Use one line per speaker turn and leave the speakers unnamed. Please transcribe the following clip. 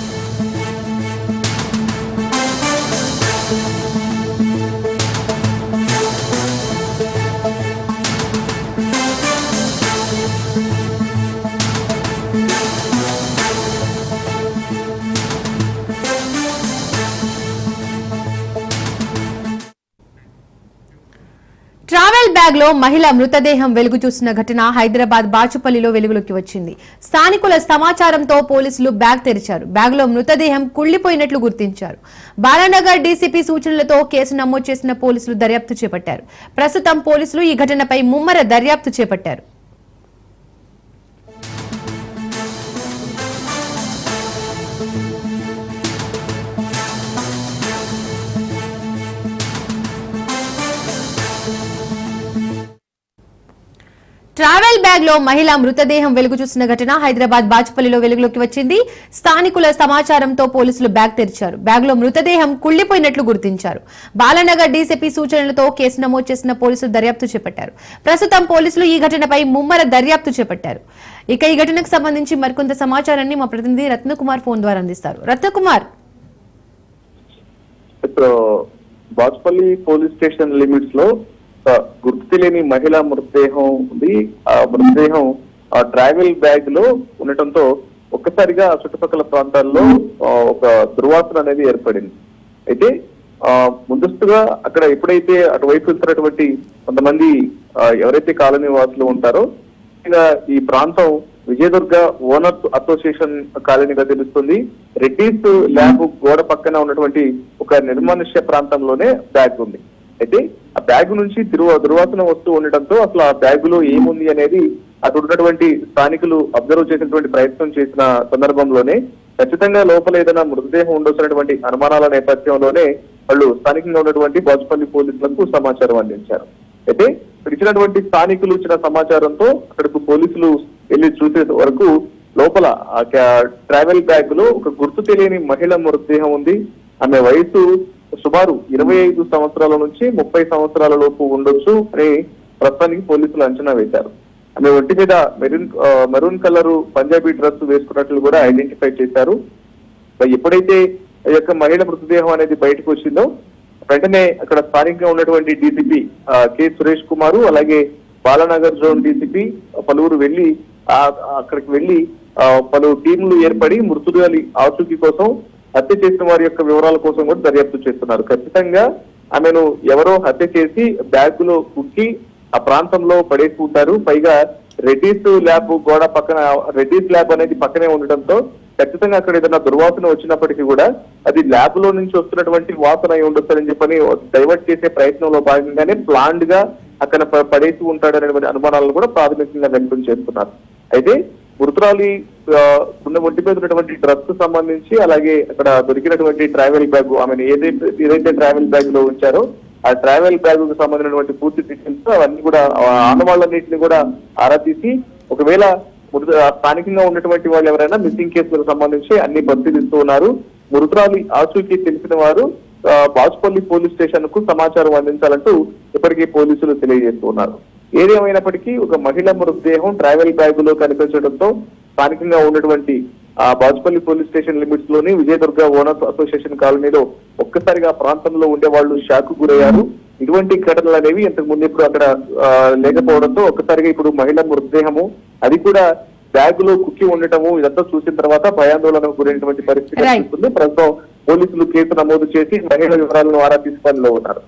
thank you travel బ్యాగ్లో మహిళ మృతదేహం వెలుగు చూసిన ఘటన హైదరాబాద్ బాచుపల్లిలో వెలుగులోకి వచ్చింది. స్థానికుల సమాచారంతో పోలీసులు బ్యాగ్ తెరిచారు. బ్యాగ్లో మృతదేహం కుళ్ళిపోయినట్లు గుర్తించారు. బాలానగర్ డీసీపీ సూచనలతో కేసు నమోదు చేసిన పోలీసులు దర్యాప్తు చేపట్టారు. ప్రస్తుతం పోలీసులు ఈ ఘటనపై ముమ్మర దర్యాప్తు చేపట్టారు. ట్రావెల్ బ్యాగ్లో మహిళ మృతదేహం వెలుగు చూసిన ఘటన హైదరాబాద్ బాచుపల్లిలో వెలుగులోకి వచ్చింది. స్థానికుల సమాచారంతో పోలీసులు బ్యాగ్ తెరిచారు. బ్యాగ్లో మృతదేహం కుళ్ళిపోయినట్లు గుర్తించారు. బాలనగర్ డీసీపీ సూచనలతో కేసు నమోదు చేసిన పోలీసులు దర్యాప్తు చేపట్టారు. ప్రస్తుతం పోలీసులు ఈ ఘటనపై ముమ్మర దర్యాప్తు చేపట్టారు. ఇక ఈ ఘటనకు సంబంధించి మరికొంత సమాచారాన్ని మా ప్రతినిధి రత్నకుమార్ ఫోన్ ద్వారా అందిస్తారు. రత్నకుమార్.
ఇప్పుడు పోలీస్ స్టేషన్ లిమిట్స్లో గుర్తు తెలియని మహిళ మృతదేహం ఉంది. ఆ మృతదేహం ఆ ట్రావెల్ బ్యాగ్లో ఉండటంతో ఒక్కసారిగా చుట్టుపక్కల ప్రాంతాల్లో ఒక దుర్వాసన అనేది ఏర్పడింది. అయితే ఆ ముందస్తుగా అక్కడ ఎప్పుడైతే అటువైపు వెళ్తున్నటువంటి కొంతమంది ఎవరైతే కాలనీ వాసులు ఉంటారో ఇక ఈ ప్రాంతం విజయదుర్గ ఓనర్స్ అసోసియేషన్ కాలనీగా తెలుస్తుంది. రెడ్డీస్ ల్యాబ్ గోడ పక్కన ఉన్నటువంటి ఒక నిర్మానుష్య ప్రాంతంలోనే బ్యాగ్ ఉంది. అయితే ఆ బ్యాగ్ నుంచి తిరువ దుర్వాసన వస్తూ ఉండటంతో అసలు ఆ బ్యాగ్లో ఏముంది అనేది అక్కడ ఉన్నటువంటి స్థానికులు అబ్జర్వ్ చేసినటువంటి ప్రయత్నం చేసిన సందర్భంలోనే ఖచ్చితంగా లోపల ఏదైనా మృతదేహం ఉండొచ్చినటువంటి అనుమానాల నేపథ్యంలోనే వాళ్ళు స్థానికంగా ఉన్నటువంటి బాజుపల్లి పోలీసులకు సమాచారం అందించారు. అయితే ఇచ్చినటువంటి స్థానికులు ఇచ్చిన సమాచారంతో అక్కడకు పోలీసులు వెళ్ళి చూసే వరకు లోపల ఆ ట్రావెల్ బ్యాగ్లో ఒక గుర్తు తెలియని మహిళ మృతదేహం ఉంది. ఆమె వయసు సుమారు ఇరవై ఐదు సంవత్సరాల నుంచి ముప్పై సంవత్సరాల లోపు ఉండొచ్చు అని ప్రస్తుతానికి పోలీసులు అంచనా వేశారు. ఆమె ఒంటి మీద maroon maroon colour Punjabi dress వేసుకున్నట్లు కూడా ఐడెంటిఫై చేశారు. ఎప్పుడైతే ఈ యొక్క మహిళ మృతదేహం అనేది బయటకు వచ్చిందో వెంటనే అక్కడ స్థానికంగా ఉన్నటువంటి డీసీపీ కె సురేష్ కుమార్ అలాగే బాలానగర్ జోన్ డీసీపీ పలువురు వెళ్ళి ఆ- అక్కడికి వెళ్ళి పలు టీంలు ఏర్పడి మృతురాలి ఆచూకీ కోసం హత్య చేసిన వారి యొక్క వివరాల కోసం కూడా దర్యాప్తు చేస్తున్నారు. ఖచ్చితంగా ఆమెను ఎవరో హత్య చేసి బ్యాగ్లో కుక్కి ఆ ప్రాంతంలో పడేసి ఉంటారు. పైగా రెడ్డీస్ ల్యాబ్ గోడ పక్కన రెడ్డీస్ ల్యాబ్ అనేది పక్కనే ఉండటంతో ఖచ్చితంగా అక్కడ ఏదైనా దుర్వాసన వచ్చినప్పటికీ కూడా అది ల్యాబ్లో నుంచి వస్తున్నటువంటి వాసన అయి ఉండొచ్చని చెప్పని డైవర్ట్ చేసే ప్రయత్నంలో భాగంగానే ప్లాండ్గా అక్కడ పడేసి ఉంటాడనేటువంటి అనుమానాలను కూడా ప్రాథమికంగా వ్యక్తం చేస్తున్నారు. అయితే మృతురాలి ఉన్న ఒంటి మీద ఉన్నటువంటి డ్రగ్స్ సంబంధించి అలాగే అక్కడ దొరికినటువంటి ట్రావెల్ బ్యాగ్ ఆమెను ఏదైతే ఏదైతే ట్రావెల్ బ్యాగ్లో ఉంచారో ఆ ట్రావెల్ బ్యాగ్కు సంబంధించినటువంటి పూర్తి డీటెయిల్స్ అవన్నీ కూడా ఆనవాళ్ళన్నింటిని కూడా ఆరా తీసి ఒకవేళ స్థానికంగా ఉన్నటువంటి వాళ్ళు ఎవరైనా మిస్సింగ్ కేసులకు సంబంధించి అన్ని పరిశీలిస్తూ ఉన్నారు. మృతురాలి ఆచూకీ తెలిసిన వారు బాచుపల్లి పోలీస్ స్టేషన్కు సమాచారం అందించాలంటూ ఇప్పటికీ పోలీసులు తెలియజేస్తూ ఉన్నారు. ఏదేమైనప్పటికీ ఒక మహిళ మృతదేహం ట్రావెల్ బ్యాగ్లో కనిపించడంతో స్థానికంగా ఉన్నటువంటి ఆ బాచుపల్లి పోలీస్ స్టేషన్ లిమిట్స్లోని విజయదుర్గ ఓనర్స్ అసోసియేషన్ కాలనీలో ఒక్కసారిగా ప్రాంతంలో ఉండే వాళ్ళు షాక్ గురయ్యారు. ఇటువంటి ఘటనలు అనేవి ఇంతకు ముందు ఇప్పుడు అక్కడ లేకపోవడంతో ఒక్కసారిగా ఇప్పుడు మహిళ మృతదేహము అది కూడా బ్యాగ్లో కుక్కి ఉండటము ఇదంతా చూసిన తర్వాత భయాందోళనకు గురైనటువంటి పరిస్థితి. కనిపిస్తుంది. ప్రస్తుతం పోలీసులు కేసు నమోదు చేసి మహిళ వివరాలను ఆరా తీసుకోవాలని ఉన్నారు.